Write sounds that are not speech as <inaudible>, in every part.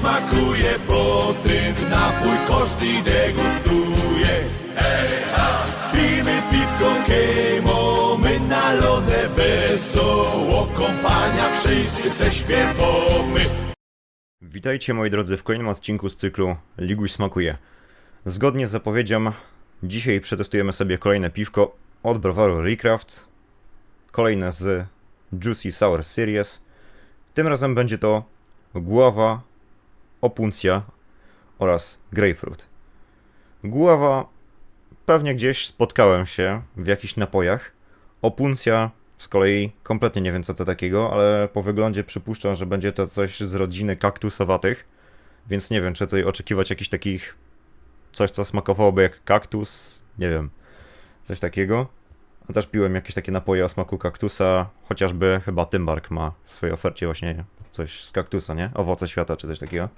smakuje, bo ten napój każdy degustuje. Eha, pijmy piwko kejmo, my na lodę wesoło, kompania wszyscy se śpiewamy. Witajcie moi drodzy w kolejnym odcinku z cyklu Liguś Smakuje. Zgodnie z zapowiedzią, dzisiaj przetestujemy sobie kolejne piwko od browaru Recraft. Kolejne z Juicy Sour Series. Tym razem będzie to Guava, Opuncia oraz Grapefruit. Guava pewnie gdzieś spotkałem się w jakichś napojach. Opuncia z kolei kompletnie nie wiem co to takiego, ale po wyglądzie przypuszczam, że będzie to coś z rodziny kaktusowatych, więc nie wiem, czy tutaj oczekiwać jakichś takich coś, co smakowałoby jak kaktus, nie wiem, coś takiego. A też piłem jakieś takie napoje o smaku kaktusa, chociażby chyba Tymbark ma w swojej ofercie właśnie coś z kaktusa, nie? Owoce świata czy coś takiego.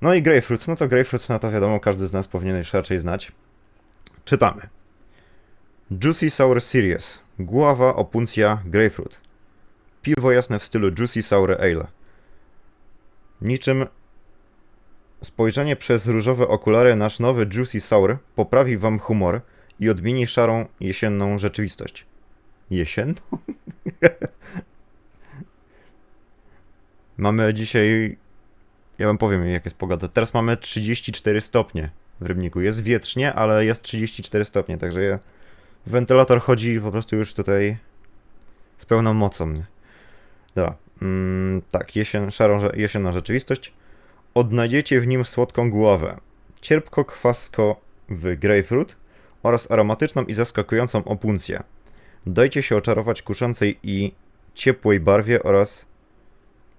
No i grapefruit, no to grapefruit, no to wiadomo, każdy z nas powinien już raczej znać. Czytamy. Juicy Sour Series. Guava, opuncia, grapefruit. Piwo jasne w stylu Juicy Sour Ale. Niczym spojrzenie przez różowe okulary nasz nowy Juicy Sour poprawi wam humor i odmieni szarą jesienną rzeczywistość. Jesienną? <laughs> mamy dzisiaj... Ja wam powiem, jak jest pogoda. Teraz mamy 34 stopnie w Rybniku. Jest wietrznie, ale jest 34 stopnie, także ja... wentylator chodzi po prostu już tutaj z pełną mocą. Dobra. Mm, tak, jesien, szarą, jesienna rzeczywistość. Odnajdziecie w nim słodką głowę, cierpko-kwasko w grapefruit oraz aromatyczną i zaskakującą opuncję. Dajcie się oczarować kuszącej i ciepłej barwie oraz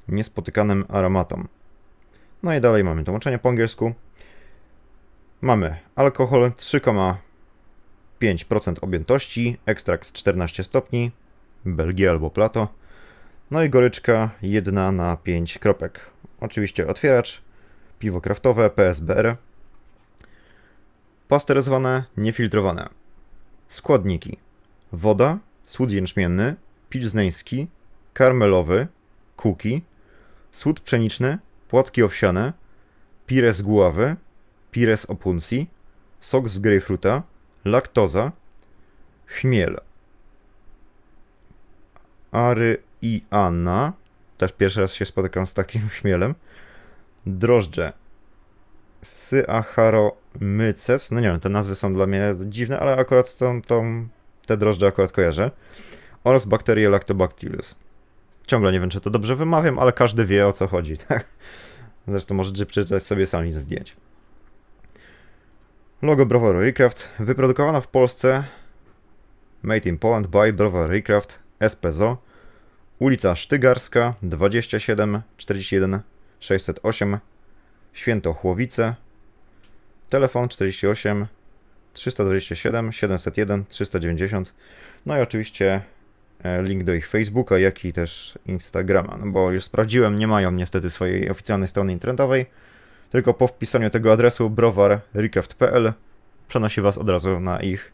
niespotykanym aromatom. No i dalej mamy tłumaczenie po angielsku. Mamy alkohol 3,5% objętości, ekstrakt 14 stopni, Belgia albo Plato. No i goryczka 1 na 5 kropek. Oczywiście otwieracz, piwo kraftowe, PSBR. Pasteryzowane, niefiltrowane. Składniki. Woda, słód jęczmienny, pilzneński, karmelowy, kuki, słód pszeniczny, płatki owsiane, pires guławy, pires opuncji, sok z grejpfruta, laktoza, chmiel. Ary i Anna. Też pierwszy raz się spotykam z takim <laughs> chmielem. Drożdże. Syaharomyces. No nie wiem, te nazwy są dla mnie dziwne, ale akurat tą, tą, te drożdże akurat kojarzę. Oraz bakterie Lactobacillus. Ciągle nie wiem, czy to dobrze wymawiam, ale każdy wie o co chodzi, <laughs> tak? Zresztą możecie przeczytać sobie sami ze zdjęć. Logo browaru Recraft. Wyprodukowano w Polsce Made in Poland by Browar Recraft SPZO Ulica Sztygarska 27 41 608 Świętochłowice Telefon 48 327 701 390 No i oczywiście link do ich Facebooka, jak i też Instagrama, no bo już sprawdziłem, nie mają niestety swojej oficjalnej strony internetowej, tylko po wpisaniu tego adresu browarrecraft.pl przenosi was od razu na ich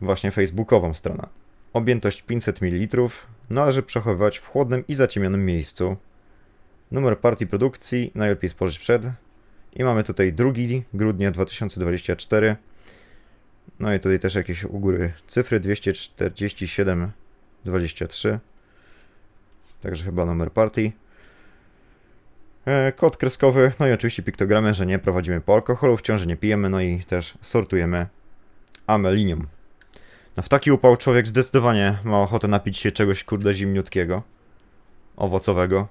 właśnie facebookową stronę. Objętość 500 ml należy przechowywać w chłodnym i zaciemnionym miejscu. Numer partii produkcji najlepiej spożyć przed. I mamy tutaj 2 grudnia 2024. No i tutaj też jakieś u góry cyfry 247 23. Także chyba numer partii. E, Kod kreskowy, no i oczywiście piktogramy, że nie prowadzimy po alkoholu, wciąż nie pijemy, no i też sortujemy amelinium. No w taki upał człowiek zdecydowanie ma ochotę napić się czegoś kurde zimniutkiego, owocowego.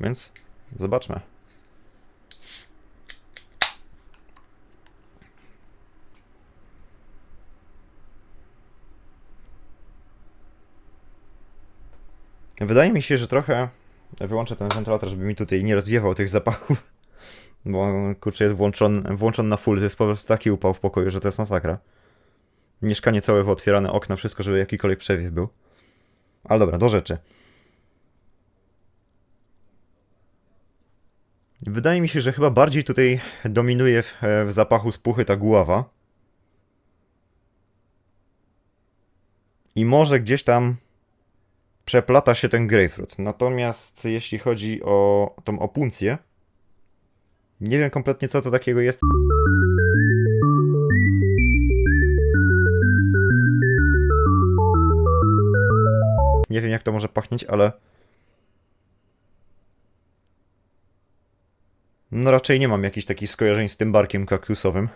Więc zobaczmy. Wydaje mi się, że trochę wyłączę ten wentylator, żeby mi tutaj nie rozwiewał tych zapachów. Bo kurczę jest włączony, włączony na full, jest po prostu taki upał w pokoju, że to jest masakra. Mieszkanie całe otwierane, okna, wszystko, żeby jakikolwiek przewiew był. Ale dobra, do rzeczy. Wydaje mi się, że chyba bardziej tutaj dominuje w, w zapachu spuchy ta guława. I może gdzieś tam przeplata się ten grapefruit. Natomiast jeśli chodzi o tą opuncję, Nie wiem kompletnie co to takiego jest. Nie wiem jak to może pachnieć, ale... No raczej nie mam jakichś takich skojarzeń z tym barkiem kaktusowym.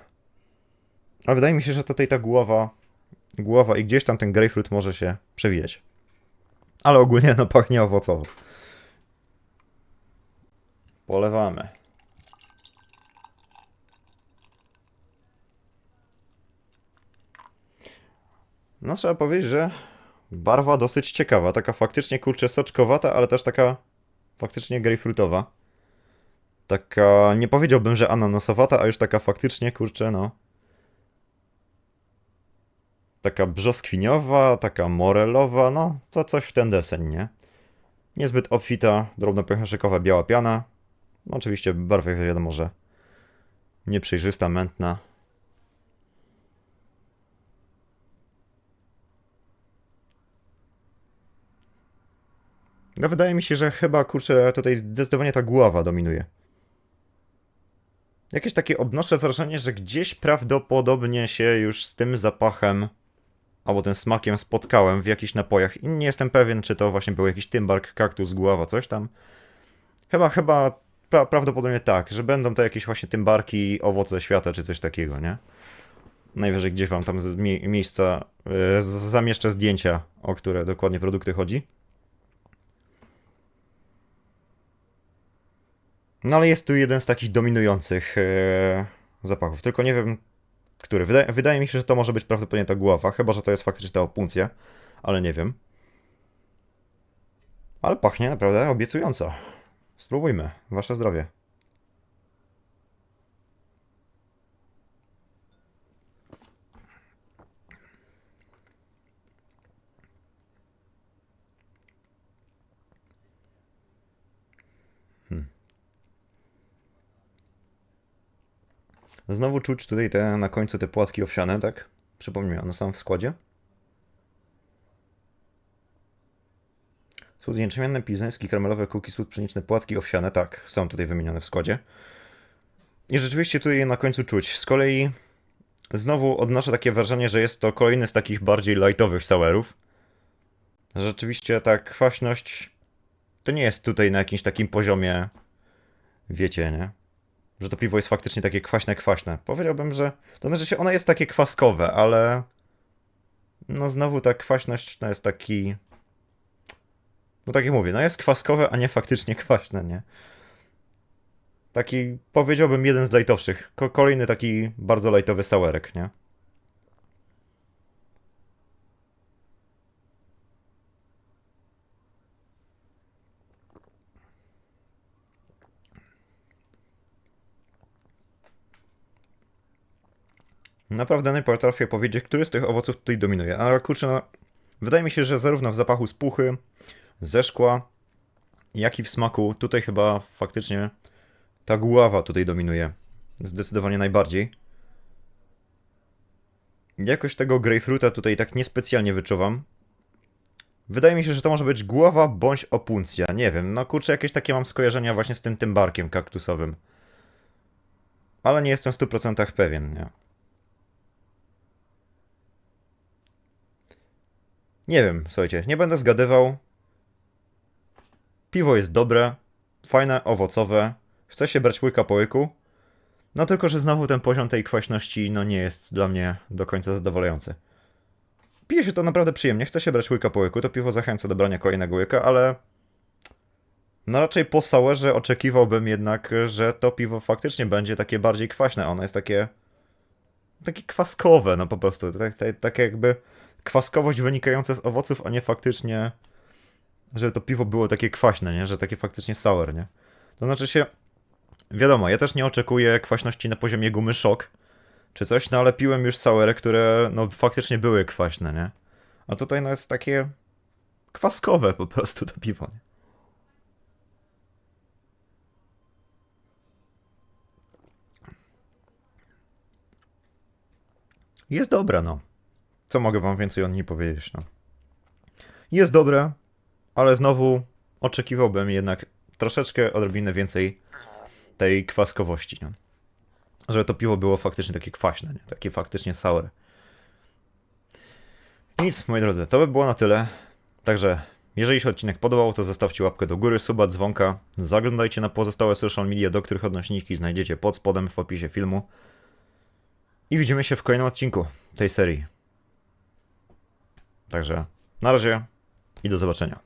A wydaje mi się, że tutaj ta głowa... Głowa i gdzieś tam ten grapefruit może się przewijać. Ale ogólnie no pachnie owocowo. Polewamy. No trzeba powiedzieć, że barwa dosyć ciekawa, taka faktycznie kurczę soczkowata, ale też taka faktycznie grejpfrutowa. Taka, nie powiedziałbym, że ananasowata, a już taka faktycznie kurczę, no. Taka brzoskwiniowa, taka morelowa, no to coś w ten deseń, nie? Niezbyt obfita, drobnopęcherzykowa biała piana. No, oczywiście barwa wiadomo, że nieprzejrzysta, mętna. No wydaje mi się, że chyba kurczę tutaj zdecydowanie ta głowa dominuje. Jakieś takie odnoszę wrażenie, że gdzieś prawdopodobnie się już z tym zapachem albo tym smakiem spotkałem w jakichś napojach i nie jestem pewien, czy to właśnie był jakiś tymbark, kaktus, głowa, coś tam. Chyba, chyba pra prawdopodobnie tak, że będą to jakieś właśnie tymbarki, owoce świata, czy coś takiego, nie? Najwyżej gdzieś wam tam z mi miejsca yy, zamieszczę zdjęcia, o które dokładnie produkty chodzi. No ale jest tu jeden z takich dominujących e, zapachów, tylko nie wiem, który. Wydaje, wydaje mi się, że to może być prawdopodobnie ta głowa, chyba że to jest faktycznie ta opuncja, ale nie wiem. Ale pachnie naprawdę obiecująco. Spróbujmy. Wasze zdrowie. Znowu czuć tutaj te na końcu te płatki owsiane, tak? Przypomnij, one są w składzie. Słód jęczmienny, pizański, karmelowy, kuki, słód pszeniczny, płatki owsiane, tak, są tutaj wymienione w składzie. I rzeczywiście tutaj je na końcu czuć. Z kolei znowu odnoszę takie wrażenie, że jest to kolejny z takich bardziej lightowych sourów. Rzeczywiście ta kwaśność to nie jest tutaj na jakimś takim poziomie, wiecie, nie? Że to piwo jest faktycznie takie kwaśne, kwaśne. Powiedziałbym, że. To znaczy się, ono jest takie kwaskowe, ale. No znowu ta kwaśność no jest taki. No tak jak mówię, no jest kwaskowe, a nie faktycznie kwaśne, nie? Taki, powiedziałbym, jeden z lajtowszych. Ko kolejny taki bardzo lajtowy sourek, nie? Naprawdę nie potrafię powiedzieć, który z tych owoców tutaj dominuje, ale kurczę, no, wydaje mi się, że zarówno w zapachu spuchy, ze szkła, jak i w smaku, tutaj chyba faktycznie ta gława tutaj dominuje. Zdecydowanie najbardziej. Jakoś tego grapefruita tutaj tak niespecjalnie wyczuwam. Wydaje mi się, że to może być głowa bądź opuncja. Nie wiem, no kurczę, jakieś takie mam skojarzenia właśnie z tym tymbarkiem kaktusowym. Ale nie jestem w 100% pewien, nie? Nie wiem, słuchajcie, nie będę zgadywał. Piwo jest dobre, fajne, owocowe. Chce się brać łyka po łyku. No tylko, że znowu ten poziom tej kwaśności no nie jest dla mnie do końca zadowalający. Pije się to naprawdę przyjemnie, chce się brać łyka po łyku, to piwo zachęca do brania kolejnego łyka, ale... No raczej po sourze oczekiwałbym jednak, że to piwo faktycznie będzie takie bardziej kwaśne. Ono jest takie... Takie kwaskowe, no po prostu. Tak, tak, tak jakby kwaskowość wynikająca z owoców, a nie faktycznie, że to piwo było takie kwaśne, nie? Że takie faktycznie sour, nie? To znaczy się, wiadomo, ja też nie oczekuję kwaśności na poziomie gumy szok, czy coś, no ale piłem już saury, które no faktycznie były kwaśne, nie? A tutaj no jest takie kwaskowe po prostu to piwo, nie? Jest dobre, no. Co mogę wam więcej o niej powiedzieć, no. Jest dobre, ale znowu oczekiwałbym jednak troszeczkę odrobinę więcej tej kwaskowości, nie? Żeby to piwo było faktycznie takie kwaśne, nie? Takie faktycznie sour. Nic, moi drodzy, to by było na tyle. Także, jeżeli się odcinek podobał, to zostawcie łapkę do góry, suba, dzwonka. Zaglądajcie na pozostałe social media, do których odnośniki znajdziecie pod spodem w opisie filmu. I widzimy się w kolejnym odcinku tej serii. Także, na razie i do zobaczenia.